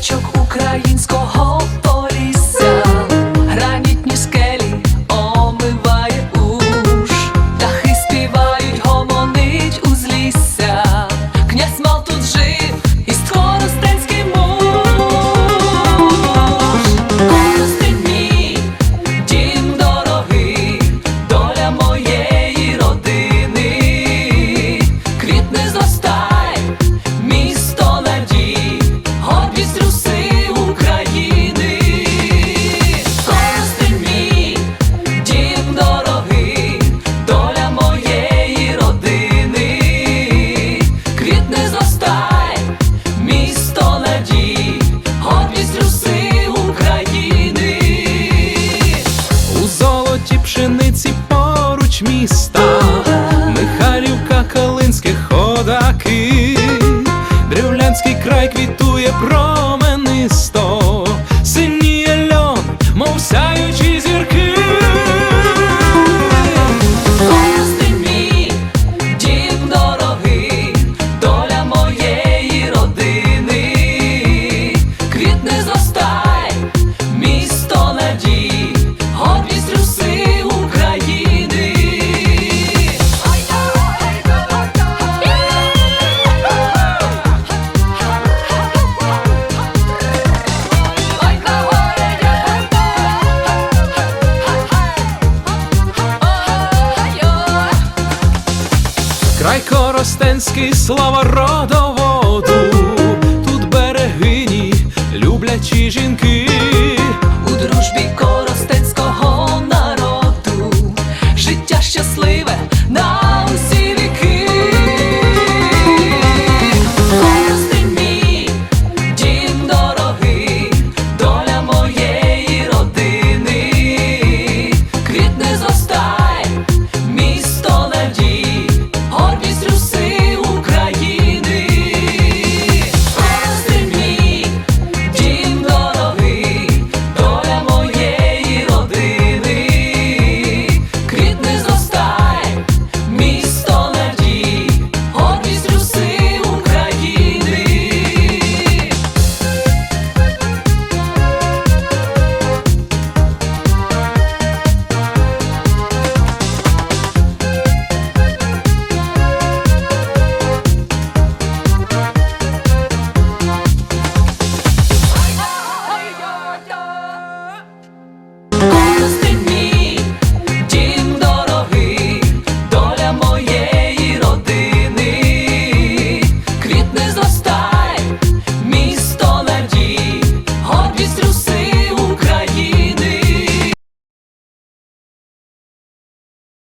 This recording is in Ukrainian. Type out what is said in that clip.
Точок міста, Михайлівка, Калинське ходаки, древлянський край квітує променисто. край коростенський слава родова.